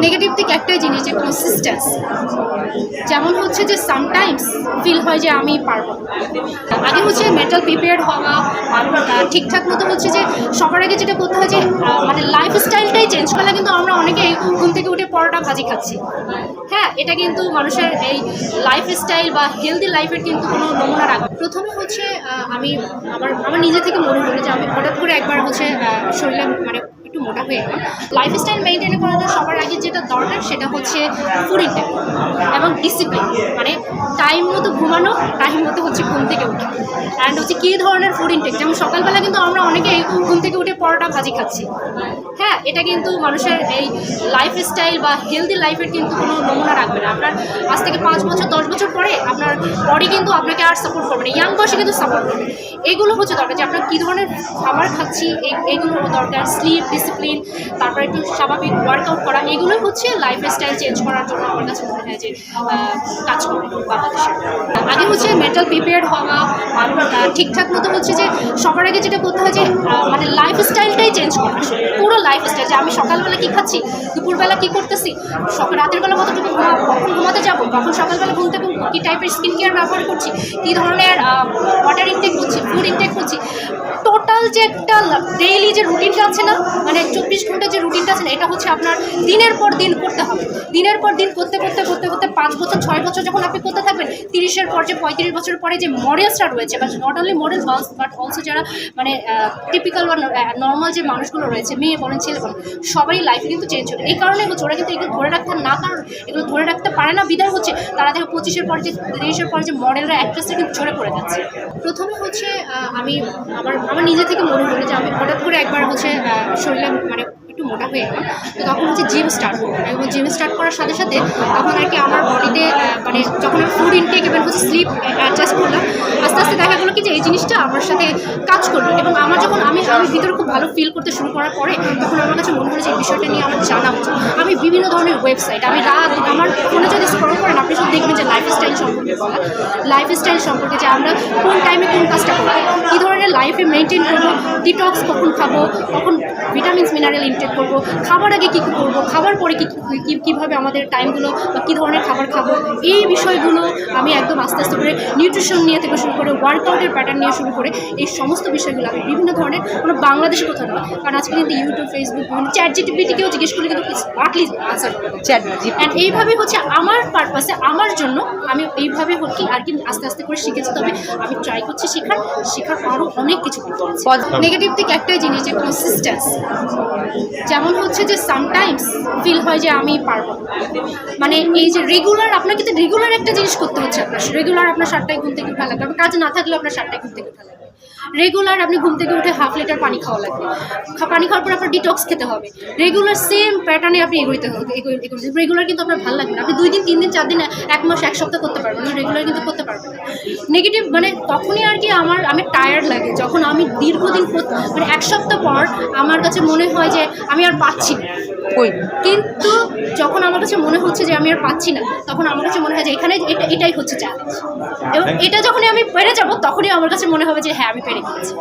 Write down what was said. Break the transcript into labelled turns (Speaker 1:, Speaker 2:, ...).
Speaker 1: Negative দিক একটাই জিনিস যে কনসিস্টেন্স যেমন হচ্ছে যে সামটাইমস ফিল হয় যে আমি পারব আগে হচ্ছে মেন্টাল প্রিপেয়ার্ড হওয়া ঠিকঠাক মতো হচ্ছে যে সবার আগে যেটা করতে হয় যে মানে লাইফ স্টাইলটাই চেঞ্জ করলে কিন্তু আমরা অনেকেই ঘুম থেকে উঠে পরোটা ভাজি খাচ্ছি। হ্যাঁ এটা কিন্তু মানুষের এই লাইফ স্টাইল বা হেলদি লাইফের কিন্তু কোনো নমুনা রাখ প্রথমে হচ্ছে আমি আমার আমার নিজে থেকে মনে হলো যে আমি হঠাৎ করে একবার হচ্ছে শরীরে মানে মোটা হয়ে গেলাম লাইফ স্টাইল মেনটেন করার জন্য সবার আগে যেটা দরকার সেটা হচ্ছে ফুড ইনটেক এবং ডিসিপ্লিন মানে টাইম মতো ঘুমানো টাইম মতো হচ্ছে ঘুম থেকে উঠা অ্যান্ড হচ্ছে কী ধরনের ফুড ইনটেক যেমন সকালবেলা কিন্তু আমরা অনেকেই ঘুম থেকে উঠে পরোটা, ভাজি খাচ্ছি। হ্যাঁ এটা কিন্তু মানুষের এই লাইফ স্টাইল বা হেলদি লাইফের কিন্তু কোনো নমুনা রাখবে না। আপনার আজ থেকে পাঁচ বছর, দশ বছর পরে আপনার বডি কিন্তু আপনাকে আর সাপোর্ট করবে না। ইয়াং বয়সে কিন্তু সাপোর্ট করবে এগুলো হচ্ছে দরকার যে আমরা কী ধরনের খাবার খাচ্ছি এগুলো দরকার স্লিপ ডিসিপ্লিন তারপরে একটু স্বাভাবিক ওয়ার্কআউট করা, এগুলোই হচ্ছে লাইফ স্টাইল চেঞ্জ করার জন্য আমার কাছে মনে হয় যে কাজ করে বাংলাদেশে আগে হচ্ছে মেন্টাল প্রিপেয়ার হওয়া ঠিকঠাক মতো হচ্ছে যে সবার আগে যেটা করতে হয় যে মানে লাইফ স্টাইলটাই চেঞ্জ করা লাইফ স্টাইল যে আমি সকালবেলা কী খাচ্ছি, দুপুরবেলা কী করতেছি রাতের বেলা কতটুকু ঘুমা, কখন ঘুমাতে যাব, কখন সকালবেলা ঘুম থেকে কী টাইপের স্কিন কেয়ার ব্যবহার করছি, কী ধরনের ওয়াটার ইনটেক করছি ফুড ইনটেক করছি টোটাল যে একটা ডেইলি যে রুটিনটা আছে না মানে চব্বিশ ঘণ্টা যে রুটিনটা আছে না, এটা হচ্ছে আপনার দিনের পর দিন করতে হবে। দিনের পর দিন করতে করতে করতে করতে পাঁচ বছর, ছয় বছর যখন আপনি করতে থাকবেন, তিরিশের পর যে পঁয়ত্রিশ বছর পরে যে মডেলসটা রয়েছে বা not only model girls but also যারা মানে টিপিক্যাল বা নর্মাল যে মানুষগুলো রয়েছে, মেয়ে বলেন ছেলে সবারই লাইফ কিন্তু চেঞ্জ হবে এই কারণে হচ্ছে ওরা কিন্তু এগুলো ধরে রাখতে না কারণ এগুলো ধরে রাখতে পারে না। বিদায় হচ্ছে তারা দেখো পঁচিশের পর যে, তিরিশের পর যে মডেলরা অ্যাক্ট্রেসরা কিন্তু ঝরে পড়ে যাচ্ছে। প্রথমে হচ্ছে আমি আমার আমার নিজে থেকে মনে হলো যে আমি হঠাৎ করে একবার হচ্ছে শরীরে মানে একটু মোটা হয়ে গেলাম। তো তখন হচ্ছে জিম স্টার্ট করলাম এবং জিম স্টার্ট করার সাথে সাথে তখন আর কি আমার বডিতে আমি যখন ফুড ইনটেক এবং হচ্ছে স্লিপ অ্যাডজাস্ট করলাম, আস্তে আস্তে দেখা গেলো কি যে এই জিনিসটা আমার সাথে কাজ করল এবং আমার যখন আমি আমি ভিতরে খুব ভালো ফিল করতে শুরু করার পরে তখন আমার কাছে মনে হলো যে এই বিষয়টা নিয়ে আমার জানা উচিত। আমি বিভিন্ন ধরনের ওয়েবসাইট আমি রাত, আমার ফোনে যদি স্ক্রল করেন, আপনি শুধু দেখবেন যে লাইফ স্টাইল সম্পর্কে বলা লাইফ স্টাইল সম্পর্কে যে আমরা কোন টাইমে কোন কাজটা করব কী ধরনের লাইফে মেনটেন করব ডিটক্স কখন খাব কখন ভিটামিনস মিনারেল ইনটেক করব খাবার আগে কী কী করব খাবার পরে কী কী কীভাবে আমাদের টাইমগুলো বা কী ধরনের খাবার খাব এই বিষয়গুলো আমি একদম আস্তে আস্তে করে নিউট্রিশন নিয়ে থেকে শুরু করে ওয়ার্কআউটের প্যাটার্ন নিয়ে শুরু করে এই সমস্ত বিষয়গুলো আমি বিভিন্ন ধরনের কোনো বাংলাদেশে কোথাও না কারণ আজকে কিন্তু ইউটিউব ফেসবুক বিভিন্ন চ্যাট জিটিপিটিকেও জিজ্ঞেস করলে কিন্তু স্মার্টলি আনসার করে দেয়।
Speaker 2: চ্যাট
Speaker 1: অ্যান্ড এইভাবে হচ্ছে আমার পারপাসে আমার জন্য আমি এইভাবে কি আর কি আস্তে আস্তে করে শিখেছি। তবে আমি ট্রাই করছি শেখার শেখার আরও অনেক কিছু করতে নেগেটিভ দিক একটাই জিনিস যে কনসিস্টেন্স যেমন হচ্ছে যে সামটাইমস ফিল হয় যে আমি পারব মানে এই যে রেগুলার আপনাকে তো রেগুলার একটা জিনিস করতে হচ্ছে আপনার। রেগুলার আপনার সাতটায় ঘুম থেকে ভালো লাগবে। কাজ না থাকলেও আপনার সাতটায় ঘুম থেকে উঠা লাগবে। রেগুলার আপনি ঘুম থেকে উঠে হাফ লিটার পানি খাওয়া লাগবে। পানি খাওয়ার পর আপনার ডিটক্স খেতে হবে। রেগুলার সেম প্যাটার্নে আপনি এগোইতে হবে রেগুলার কিন্তু আপনার ভালো লাগবে না। আপনি দুই দিন, তিন দিন, চার দিন, এক মাস, এক সপ্তাহ করতে পারবেন না। রেগুলার কিন্তু করতে পারবেন না। নেগেটিভ মানে তখনই আর কি আমার, আমি টায়ার্ড লাগে। যখন আমি দীর্ঘদিন মানে এক সপ্তাহ পর আমার কাছে মনে হয় যে আমি আর পাচ্ছি না।
Speaker 2: কই?
Speaker 1: কিন্তু যখন আমার কাছে মনে হচ্ছে যে আমি আর পাচ্ছি না তখন আমার কাছে মনে হয় যে এখানে এটা এটাই হচ্ছে চ্যালেঞ্জ এবং এটা যখনই আমি পেরে যাব তখনই আমার কাছে মনে হবে যে হ্যাঁ আমি পেরে গিয়েছি